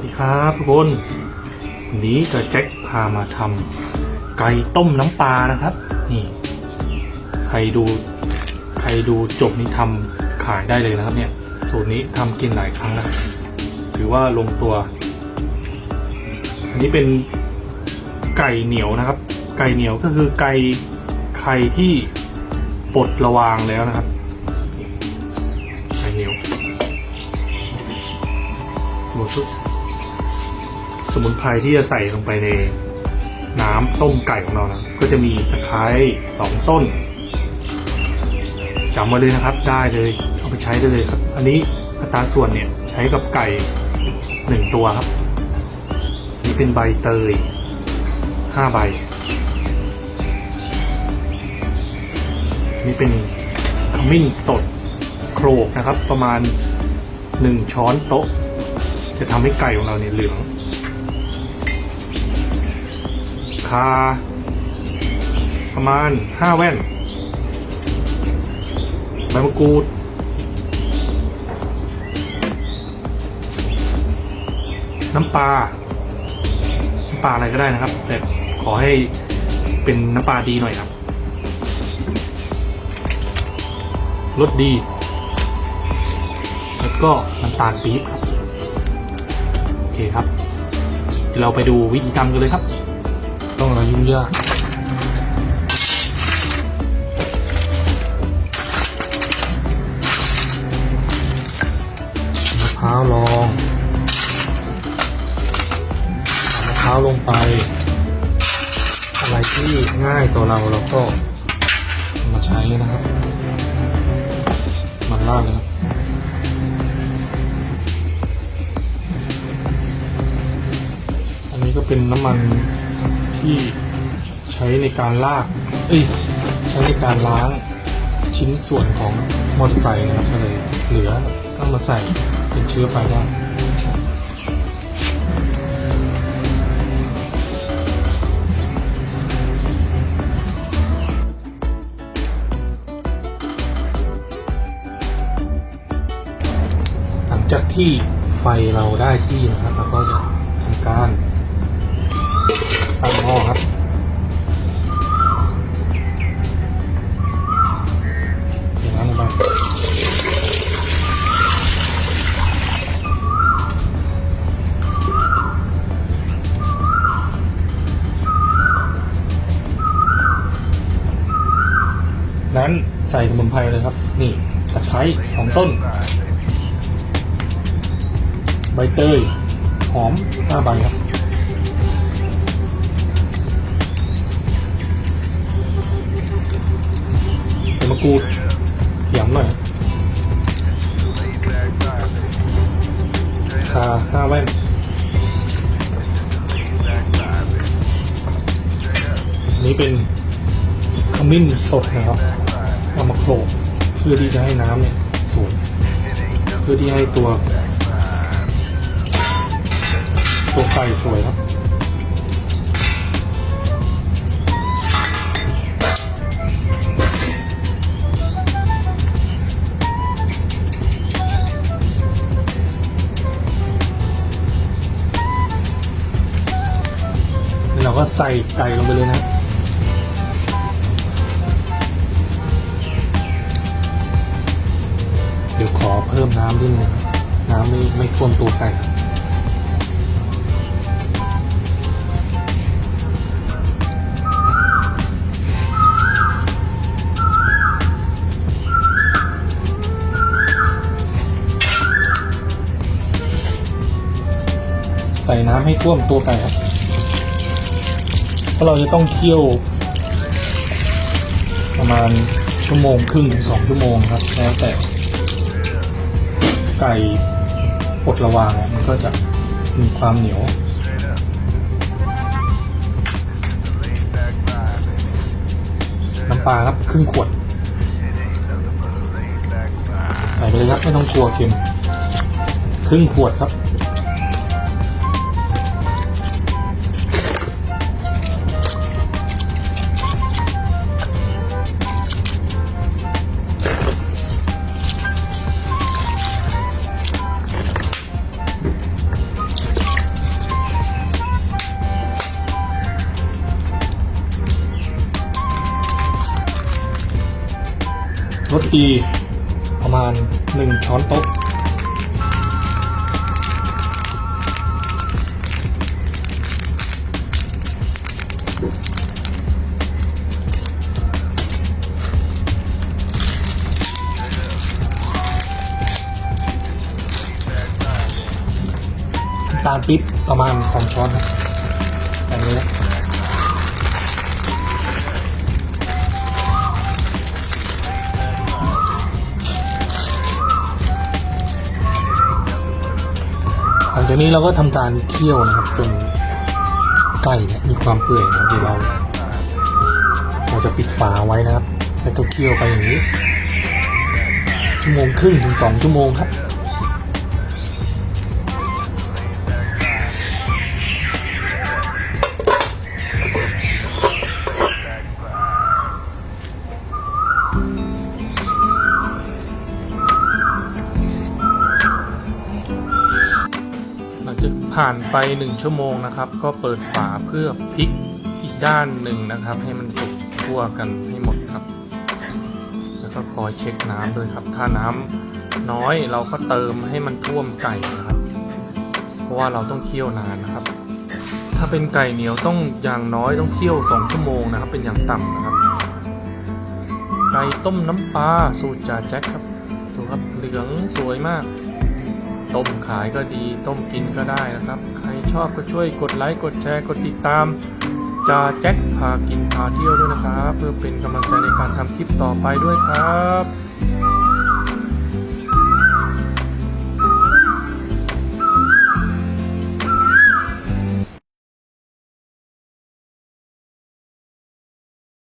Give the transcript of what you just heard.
วัสดีครับทุกคนวันนี้จะแจ็คพามาทำไก่ต้มน้ำปลานะครับ นี่ ใครดู ใครดูจบนี้ทำขายได้เลยนะครับ เนี่ย สูตรนี้ทำกินหลายครั้งแล้วถือว่าลงตัว อันนี้เป็นไก่เหนียวนะครับ ไก่เหนียวก็คือไก่ไข่ที่ปลดระวางแล้วนะครับไก่เหนียวสมุนสุ สมุนไพรที่จะใส่ลงไปในน้ำต้มไก่ของเรานะ ก็จะมีตะไคร้สองต้นจำไว้เลยนะครับ ได้เลย เอาไปใช้ได้เลยครับ อันนี้อัตราส่วนเนี่ยใช้กับไก่หนึ่งตัวครับ นี่เป็นใบเตยห้าใบ นี่เป็นขมิ้นสดโครกนะครับ ประมาณหนึ่งช้อนโต๊ะ จะทำให้ไก่ของเราเนี่ยเหลือง คา ประมาณห้าแว่นใบมะกรูดน้ำปลา น้ำปลาอะไรก็ได้นะครับ แต่ขอให้เป็นน้ำปลาดีหน่อยครับ รสดี แล้วก็น้ำตาลปี๊บครับ โอเคครับ เราไปดูวิธีทำกันเลยครับ ต้องเรยุ่งยากมะพร้าวลองมะพร้าวลงไป อะไรที่ง่ายต่อเราเราก็มาใช้นะครับ มันลาดเลยครับอันนี้ก็เป็นน้ำมัน ที่ใช้ในการลากเอ้ยใช้ในการล้างชิ้นส่วนของมอเตอร์ไซค์นะครับก็เลยเหลือก็มาใส่เป็นเชื้อไฟได้หลังจากที่ไฟเราได้ที่นะครับเราก็จะทำการ หม้อครับนั้นลงไปนั้นใส่สมุนไพรเลยครับ นี่ตะไคร้สองต้น ใบเตย หอมห้าใบครับ กรูดหยำหน่อยคาห้าแว่นนี้เป็นขมิ้นสดนะครับเอามาโขลกเพื่อที่จะให้น้ำเนี่ยสวยเพื่อที่ให้ตัว ตัวไก่สวยครับ ก็ใส่ไก่ลงไปเลยนะเดี๋ยวขอเพิ่มน้ำนิดนึงน้ำไม่ไม่ท่วมตัวไก่ครับใส่น้ำให้ท่วมตัวไก่ครับ ราะเราจะต้องเคี่ยว ประมาณชั่วโมงครึ่งถึงสองชั่วโมงครับแล้วแต่ไก่ปดระวางเนี่ยมันก็จะมีความเหนียวน้ำปลาครับครึ่งขวด ใส่ไปเลยครับไม่ต้องกลัวเค็มครึ่งขวดครับ รสดีประมาณหนึ่งช้อนโต๊ะน้ำตาลปิ๊บประมาณสองช้อนครับ จากนี้เราก็ทำการเคี่ยวนะครับจนไก่เนี่ยมีความเปื่อยนะเดี๋ยวเราเราจะปิดฝาไว้นะครับ แล้วก็เคี่ยวไปอย่างนี้ ชั่วโมงครึ่งถึงสองชั่วโมงครับ ผ่านไปหนึ่งชั่วโมงนะครับ ก็เปิดฝาเพื่อพลิกอีกด้านหนึ่งนะครับ ให้มันสุกทั่วกันให้หมดครับ แล้วก็คอยเช็คน้ำด้วยครับ ถ้าน้ำน้อยเราก็เติมให้มันท่วมไก่นะครับ เพราะว่าเราต้องเคี่ยวนานนะครับ ถ้าเป็นไก่เหนียวต้องอย่างน้อยต้องเคี่ยวสองชั่วโมงนะครับ เป็นอย่างต่ำนะครับ ไก่ต้มน้ำปลาสูตรจ่าแจ็คครับดูครับเหลืองสวยมาก ต้มขายก็ดีต้มกินก็ได้นะครับ ใครชอบก็ช่วยกดไลค์กดแชร์กดติดตามจาแจ็คพากินพาเที่ยวด้วยนะครับ เพื่อเป็นกำลังใจในการทำคลิปต่อไปด้วยครับ